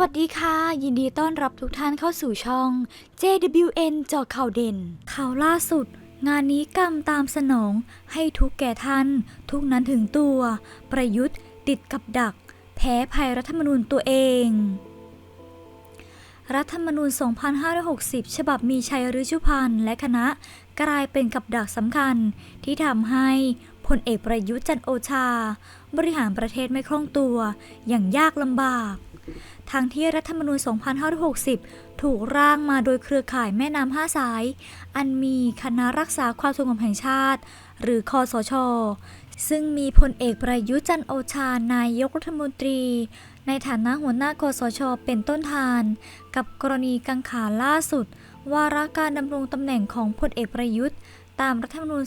วัสดีค่ะ ยินดีต้อนรับทุกท่านเข้าสู่ช่อง JWN จอข่าวเด่น ข่าวล่าสุด งานนี้กรรมตามสนอง ให้ทุกแก่ท่าน ทุกนั้นถึงตัว ประยุทธ์ติดกับดัก แพ้ภัยรัฐธรรมนูญตัวเอง รัฐธรรมนูญ 2560 ฉบับมีชัยฤชุพันธ์และคณะกลายเป็นกับดักสำคัญที่ทำให้พลเอกประยุทธ์จันโอชา บริหารประเทศไม่คล่องตัว อย่างยากลำบาก ทางที่รัฐธรรมนูญ 2560 ถูกร่างมาโดยเครือข่ายแม่น้ำห้าสาย อันมีคณะรักษาความสงบแห่งชาติ หรือคอสช ซึ่งมีพลเอกประยุทธ์จันโอชานายกรัฐมนตรี ในฐานะหัวหน้าคอสช เป็นต้นทาน กับกรณีกังขาล่าสุดวาระการดำรงตำแหน่งของพลเอกประยุทธ์ ตามรัฐธรรมนูญ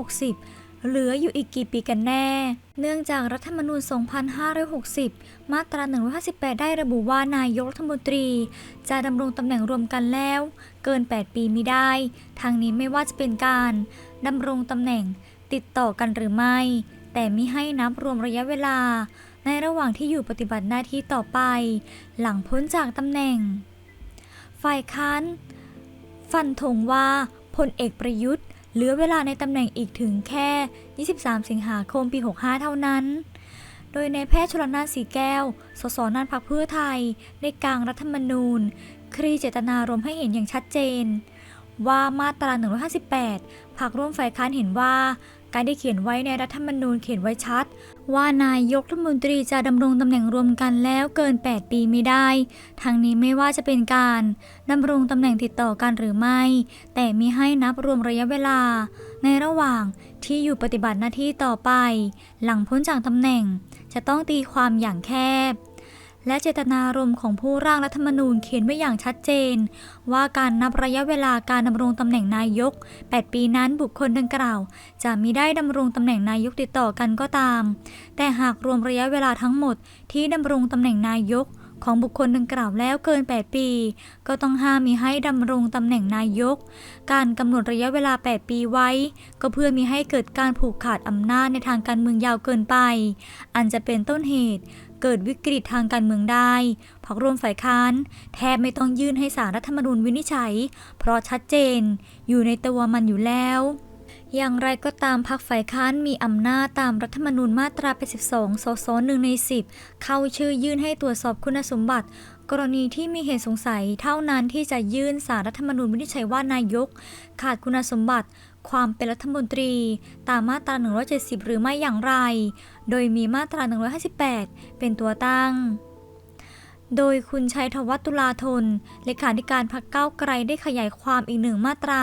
2560 เหลืออยู่อีกกี่ปีกันแน่ เนื่องจากรัฐธรรมนูญ 2560 มาตรา 158 ได้ระบุว่านายกรัฐมนตรี จะดำรงตำแหน่งรวมกันแล้ว เกิน 8 ปีมิได้ ทางนี้ไม่ว่าจะเป็นการดำรงตำแหน่งติดต่อกันหรือไม่ แต่มิให้นับรวมระยะเวลา ในระหว่างที่อยู่ปฏิบัติหน้าที่ต่อไป หลังพ้นจากตำแหน่ง ฝ่ายค้านฟันธงว่าพลเอกประยุทธ์ เหลือเวลาในตำแหน่งอีกถึงแค่ 23 สิงหาคมปี 65 เท่านั้น โดยในแพทย์ชลนานสีแก้ว สสนานพักเพื่อไทยในกลางรัฐธรรมนูญ ครีเจตนารมให้เห็นอย่างชัดเจน ว่ามาตรา 158พรรคร่วมฝ่ายค้านเห็นว่า การได้เขียนไว้ในรัฐธรรมนูญเขียนไว้ชัด ว่านายกรัฐมนตรีจะดำรงตำแหน่งรวมกันแล้วเกิน 8 ปีไม่ได้ทางนี้ไม่ว่าจะเป็นการดำรงตำแหน่งติดต่อกันหรือไม่ แต่มีให้นับรวมระยะเวลา ในระหว่างที่อยู่ปฏิบัติหน้าที่ต่อไป หลังพ้นจากตำแหน่งจะต้องตีความอย่างแคบ และเจตนารมณ์ของผู้ร่างรัฐธรรมนูญเขียนไว้อย่างชัดเจน ว่าการนับระยะเวลาการดำรงตำแหน่งนายก 8 ปีนั้นบุคคลดังกล่าว จะมิได้ดำรงตำแหน่งนายกติดต่อกันก็ตาม แต่หากรวมระยะเวลาทั้งหมดที่ดำรงตำแหน่งนายกของบุคคลดังกล่าวแล้วเกิน 8 ปี ก็ต้องห้ามมีให้ดำรงตำแหน่งนายก การกำหนดระยะเวลา 8 ปีไว้ ก็เพื่อมีให้เกิดการผูกขาดอำนาจในทางการเมืองยาวเกินไป อันจะเป็นต้นเหตุ เกิดวิกฤตทางการเมืองได้พรรคร่วมฝ่ายค้าน แทบไม่ต้องยื่นให้สารรัฐธรรมนูญวินิจฉัย เพราะชัดเจน อยู่ในตัวมันอยู่แล้วอย่างไรก็ตามพรรคฝ่ายค้านมีอำนาจตามรัฐธรรมนูญมาตรา 82 สสหนึ่งใน 10 เข้าชื่อยื่นให้ตรวจสอบคุณสมบัติ กรณีที่มีเหตุสงสัยเท่านั้นที่จะยื่นสารรัฐธรรมนูญวินิจฉัยว่านายก ขาดคุณสมบัติ ความเป็นรัฐมนตรีตามมาตรา 170 หรือไม่อย่างไร โดยมีมาตรา 158 เป็นตัวตั้ง โดยคุณชัยธวัฒตุลาธน เลขาธิการพรรคก้าวไกลได้ขยายความอีกหนึ่งมาตรา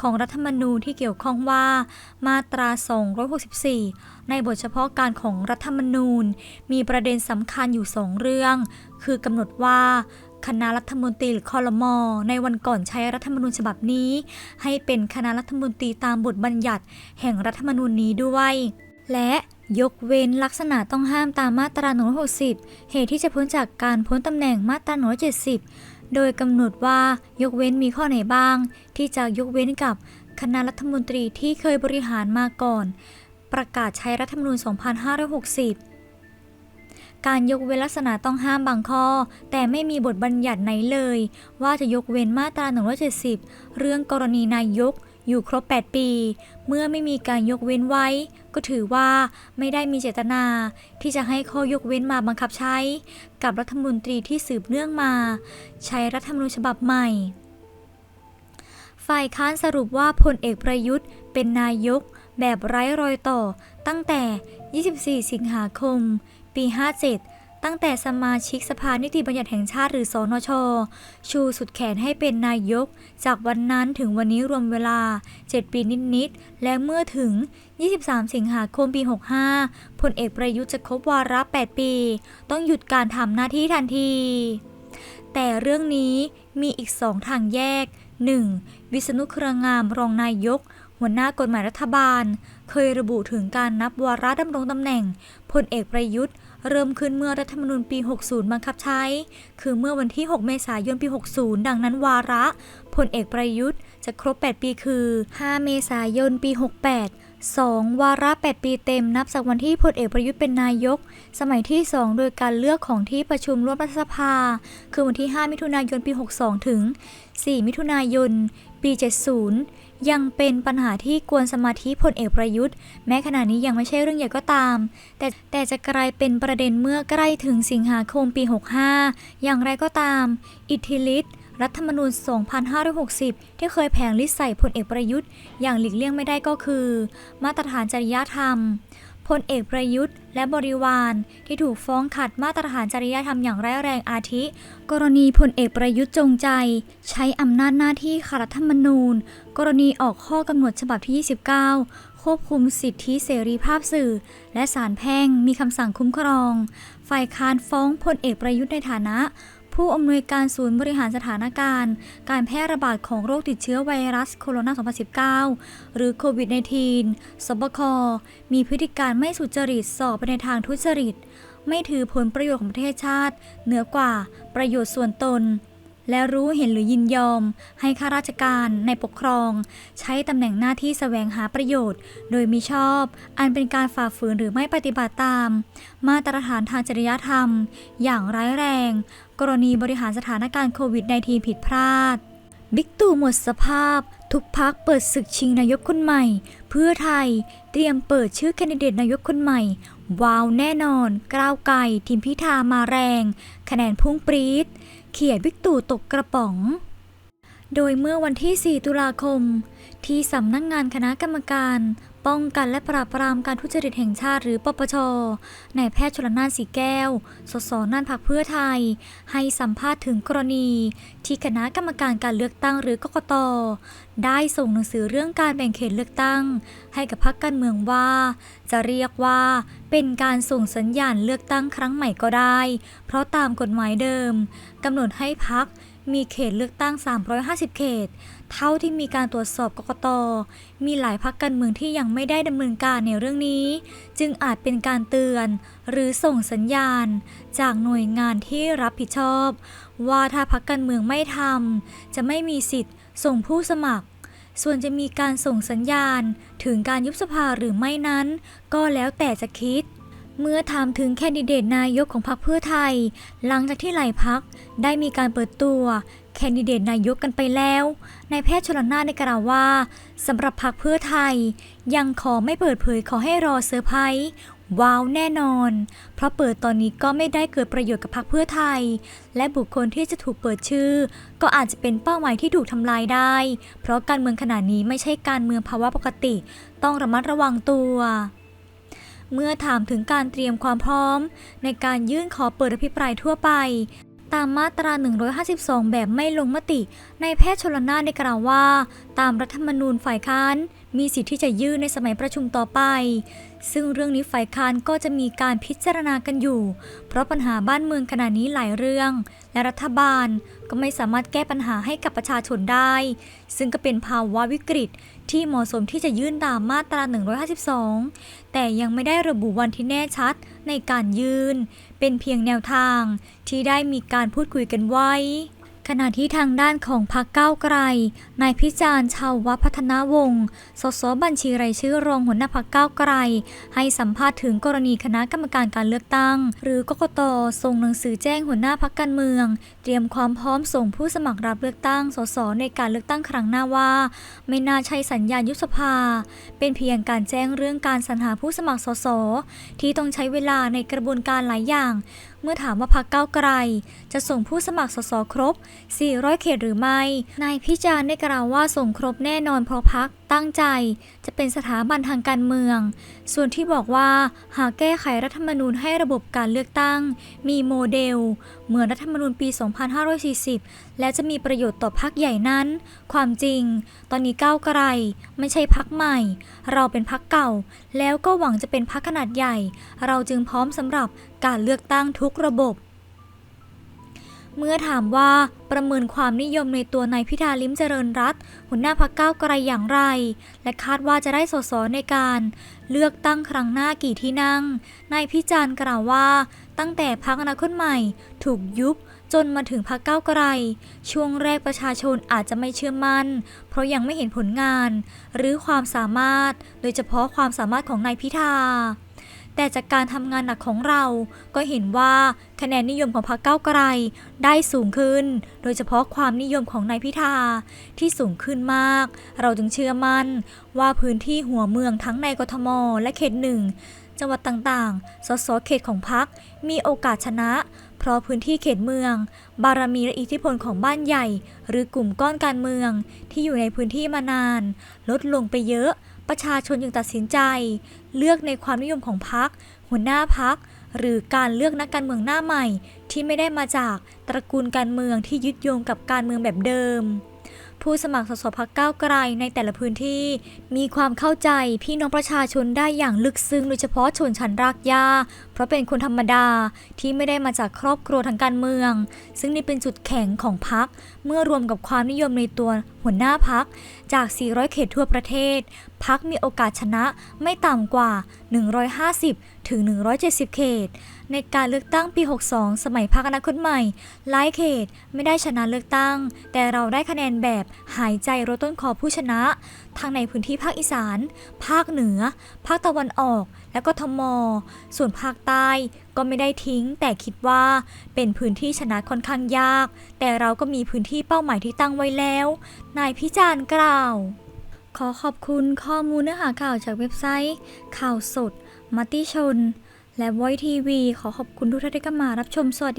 ของรัฐธรรมนูญที่เกี่ยวข้องว่า มาตรา 264 ในบทเฉพาะการของรัฐธรรมนูญ มีประเด็นสำคัญอยู่สองเรื่อง คือกำหนดว่า คณะรัฐมนตรีหรือคอรมอในวันก่อนใช้รัฐธรรมนูญฉบับนี้ ให้เป็นคณะรัฐมนตรีตามบทบัญญัติ แห่งรัฐธรรมนูญนี้ด้วย และยกเว้นลักษณะต้องห้ามตามมาตรา160 เหตุที่จะพ้นจากการพ้นตำแหน่งมาตรา170 โดยกำหนดว่ายกเว้นมีข้อไหนบ้าง ที่จะยกเว้นกับคณะรัฐมนตรีที่เคยบริหารมาก่อน ประกาศใช้รัฐธรรมนูญ 2560 การยกเว้นลักษณะต้องห้ามบางข้อ แต่ไม่มีบทบัญญัติไหนเลย ว่าจะยกเว้นมาตรา 170 เรื่องกรณีนายกอยู่ครบ 8 ปี เมื่อไม่มีการยกเว้นไว้ ก็ถือว่าไม่ได้มีเจตนา ที่จะให้ข้อยกเว้นมาบังคับใช้ กับรัฐมนตรีที่สืบเนื่องมา ใช้รัฐธรรมนูญฉบับใหม่ ฝ่ายค้านสรุปว่าพลเอกประยุทธ์ เป็นนายกแบบไร้รอยต่อตั้งแต่ 24 สิงหาคม ปี 57 ตั้งแต่สมาชิกสภานิติบัญญัติแห่งชาติหรือสนช ชูสุดแขนให้เป็นนายก จากวันนั้นถึงวันนี้รวมเวลา 7 ปีนิด ๆ และเมื่อถึง 23 สิงหาคมปี 65พลเอกประยุทธ์จะครบวาระ 8 ปี ต้องหยุดการทำหน้าที่ทันที แต่เรื่องนี้มีอีกสองทางแยก 1. วิษณุเครืองามรองนายก หัวหน้ากฎหมายรัฐบาล เคยระบุถึงการนับวาระดำรงตำแหน่งพลเอกประยุทธ์ เริ่มขึ้นเมื่อรัฐธรรมนูญปี 60 บังคับใช้ คือเมื่อวันที่ 6 เมษายน ปี 60 ดังนั้นวาระพลเอกประยุทธ์จะครบ 8 ปีคือ 5 เมษายน ปี 68 2. วาระ 8 ปีเต็มนับจากวันที่พลเอกประยุทธ์เป็นนายก สมัยที่ 2 โดยการเลือกของที่ประชุมร่วมรัฐสภา คือวันที่ 5 มิถุนายน ปี 62 ถึง 4 มิถุนายน ปี 70 ยังเป็นปัญหาที่กวนสมาธิพลเอกประยุทธ์ แม้ขณะนี้ยังไม่ใช่เรื่องใหญ่ก็ตาม แต่แต่จะกลายเป็นประเด็นเมื่อใกล้ถึงสิงหาคมปี 65 อย่างไรก็ตาม อิทธิฤทธิ์รัฐธรรมนูญ 2560 ที่เคยแผงลิสใส่พลเอกประยุทธ์ อย่างหลีกเลี่ยงไม่ได้ก็คือ มาตรฐานจริยธรรม พลเอกประยุทธ์ และบริวารที่ถูกฟ้องขัดมาตรฐานจริยธรรมอย่างร้ายแรงอาทิ กรณีพลเอกประยุทธ์จงใจ ใช้อำนาจหน้าที่ขัดรัฐธรรมนูญ กรณีออกข้อกำหนดฉบับที่ 29 ควบคุมสิทธิเสรีภาพสื่อ และศาลแพ่งมีคำสั่งคุ้มครอง ฝ่ายค้านฟ้องพลเอกประยุทธ์ในฐานะ ผู้อำนวยการศูนย์บริหารสถานการณ์ การแพร่ระบาดของโรคติดเชื้อไวรัสโคโรนา 2019 หรือโควิด -19 สบค มีพฤติการไม่สุจริตสอบไปในทางทุจริต ไม่ถือผลประโยชน์ของประเทศชาติ เหนือกว่าประโยชน์ส่วนตนและรู้เห็นหรือยินยอม ให้ข้าราชการในปกครอง ใช้ตำแหน่งหน้าที่แสวงหาประโยชน์ โดยมิชอบ อันเป็นการฝ่าฝืนหรือไม่ปฏิบัติตาม มาตรฐานทางจริยธรรม อย่างร้ายแรง กรณีบริหารสถานการณ์โควิด -19 ผิดพลาด บิ๊กตู่หมดสภาพ ทุกพักเปิดศึกชิงนายกคนใหม่ เพื่อไทยเตรียมเปิดชื่อแคนดิเดตนายกคนใหม่ว้าวแน่นอน กล้าวไก่ทีมพิธามาแรง คะแนนพุ่งปรีดเขี่ยบิ๊กตู่ตกกระป๋อง โดยเมื่อวันที่ 4 ตุลาคม ที่สำนักงงานคณะกรรมการ ป้องกันและปราบปรามการทุจริตแห่งชาติหรือปปชนายแพทย์ชลนานสีแก้ว สสน่านพักเพื่อไทย ให้สัมภาษณ์ถึงกรณี ที่คณะกรรมการการเลือกตั้งหรือกกต ได้ส่งหนังสือเรื่องการแบ่งเขตเลือกตั้ง ให้กับพรรคการเมืองว่า จะเรียกว่าเป็นการส่งสัญญาณเลือกตั้งครั้งใหม่ก็ได้ เพราะตามกฎหมายเดิมกำหนดให้พรรคมีเขตเลือกตั้ง 350 เขต เท่าที่มีการตรวจสอบกกต มีหลายพักการเมืองที่ยังไม่ได้ดำเนินการในเรื่องนี้ จึงอาจเป็นการเตือน หรือส่งสัญญาณ จากหน่วยงานที่รับผิดชอบ ว่าถ้าพักการเมืองไม่ทำจะไม่มีสิทธิ์ ส่งผู้สมัคร ส่วนจะมีการส่งสัญญาณ ถึงการยุบสภาหรือไม่นั้น ก็แล้วแต่จะคิดเมื่อถามถึงแคนดิเดตนายกของพรรคเพื่อไทย หลังจากที่หลายพักได้มีการเปิดตัว แคนดิเดตนายกกันไปแล้วนายแพทย์ชลนาได้กล่าวว่าสำหรับพรรคเพื่อไทย ยังขอไม่เปิดเผยขอให้รอเซอร์ไพรส์ว้าวแน่นอน เพราะเปิดตอนนี้ก็ไม่ได้เกิดประโยชน์กับพรรคเพื่อไทย และบุคคลที่จะถูกเปิดชื่อ ก็อาจจะเป็นเป้าหมายที่ถูกทำลายได้ เพราะการเมืองขณะนี้ไม่ใช่การเมืองภาวะปกติ ต้องระมัดระวังตัวเมื่อถามถึงการเตรียมความพร้อม ในการยื่นขอเปิดอภิปรายทั่วไป ตามมาตรา 152 แบบไม่ลงมติ ในแพทย์ชลนานได้กล่าวว่า ตามรัฐธรรมนูญฝ่ายค้าน มีสิทธิ์ที่จะยื่นในสมัยประชุมต่อไป ซึ่งเรื่องนี้ฝ่ายค้านก็จะมีการพิจารณากันอยู่ เพราะปัญหาบ้านเมืองขณะนี้หลายเรื่อง และรัฐบาลก็ไม่สามารถแก้ปัญหาให้กับประชาชนได้ ซึ่งก็เป็นภาวะวิกฤต ที่เหมาะสมที่จะยื่นตามมาตรา 152 แต่ยังไม่ได้ระบุวันที่แน่ชัดในการยื่น เป็นเพียงแนวทางที่ได้มีการพูดคุยกันไว้ ขณะที่ทางด้านของพรรคก้าวไกล นายพิจารณ์ชาววัฒพัฒนาวงศ์ สสบัญชีรายชื่อรองหัวหน้าพรรคก้าวไกล ให้สัมภาษณ์ถึงกรณีคณะกรรมการการเลือกตั้ง หรือกกตส่งหนังสือแจ้งหัวหน้าพรรคการเมือง รียมความพร้อมส่งผู้สมัครรับเลือกตั้ง สส ในการเลือกตั้งครั้งหน้าว่า ไม่น่าใช่สัญญาณยุบสภา เป็นเพียงการแจ้งเรื่องการสรรหาผู้สมัครสส ที่ต้องใช้เวลาในกระบวนการหลายอย่าง เมื่อถามว่าพรรคก้าไกล จะส่งผู้สมัครสสครบ 400 เขตหรือไม่ นายพิจารณ์ได้กล่าวว่าส่งครบแน่นอนเพราะพัก ตั้งใจจะเป็นสถาบันทางการเมือง ส่วนที่บอกว่าหากแก้ไขรัฐธรรมนูญให้ระบบการเลือกตั้ง มีโมเดล เหมือนรัฐธรรมนูญปี 2540 และจะมีประโยชน์ต่อพักใหญ่นั้น ความจริง ตอนนี้ก้าวไกลไม่ใช่พักใหม่ เราเป็นพักเก่า แล้วก็หวังจะเป็นพักขนาดใหญ่ เราจึงพร้อมสำหรับการเลือกตั้งทุกระบบ เมื่อถามว่าประเมินความนิยมในตัวนายพิธาลิ้มเจริญรัตหัวหน้าพักเก้าไกลอย่างไร และคาดว่าจะได้สสในการเลือกตั้งครั้งหน้ากี่ที่นั่ง นายพิจารณ์กล่าวว่า ตั้งแต่พักอนาคตใหม่ ถูกยุบจนมาถึงพักเก้าไกล ช่วงแรกประชาชนอาจจะไม่เชื่อมั่น เพราะยังไม่เห็นผลงาน หรือความสามารถ โดยเฉพาะความสามารถของนายพิธา แต่จากการทำงานหนักของเรา ก็เห็นว่าคะแนนนิยมของพรรคก้าวไกลได้สูงขึ้น โดยเฉพาะความนิยมของนายพิธาที่สูงขึ้นมาก เราจึงเชื่อมั่นว่าพื้นที่หัวเมืองทั้งในกทม และเขตหนึ่งจังหวัดต่างๆ สสเขตของพรรคมีโอกาสชนะ เพราะพื้นที่เขตเมือง บารมีและอิทธิพลของบ้านใหญ่ หรือกลุ่มก้อนการเมืองที่อยู่ในพื้นที่มานาน ลดลงไปเยอะ ประชาชนจึงตัดสินใจ เลือกในความนิยมของพรรคหัวหน้าพรรคหรือการเลือกนักการเมืองหน้าใหม่ ที่ไม่ได้มาจากตระกูลการเมืองที่ยึดโยงกับการเมืองแบบเดิม ผู้สมัครสสพักก้าวไกลในแต่ละพื้นที่ มีความเข้าใจพี่น้องประชาชนได้อย่างลึกซึ้งโดยเฉพาะชนชั้นรากหญ้า เพราะเป็นคนธรรมดาที่ไม่ได้มาจากครอบครัวทางการเมือง ซึ่งนี่เป็นจุดแข็งของพักเมื่อรวมกับความนิยมในตัวหัวหน้าพักจาก 400 เขตทั่วประเทศ พักมีโอกาสชนะไม่ต่ำกว่า 150 ถึง 170 เขต ในการเลือกตั้งปี 62 สมัยพักอนาคตใหม่หลายเขตไม่ได้ชนะเลือกตั้ง แต่เราได้คะแนนแบบหายใจรถต้นคอผู้ชนะ ทั้งในพื้นที่ภาคอีสาน ภาคเหนือ ภาคตะวันออก และก็ทม ส่วนภาคใต้ก็ไม่ได้ทิ้ง แต่คิดว่าเป็นพื้นที่ชนะค่อนข้างยาก แต่เราก็มีพื้นที่เป้าหมายที่ตั้งไว้แล้ว นายพิจารณ์กล่าว ขอขอบคุณข้อมูลเนื้อหาข่าวจากเว็บไซต์ ข่าวสด มติชน และไวทีวีขอขอบคุณทุกท่านที่เข้ามารับชมสวัสดี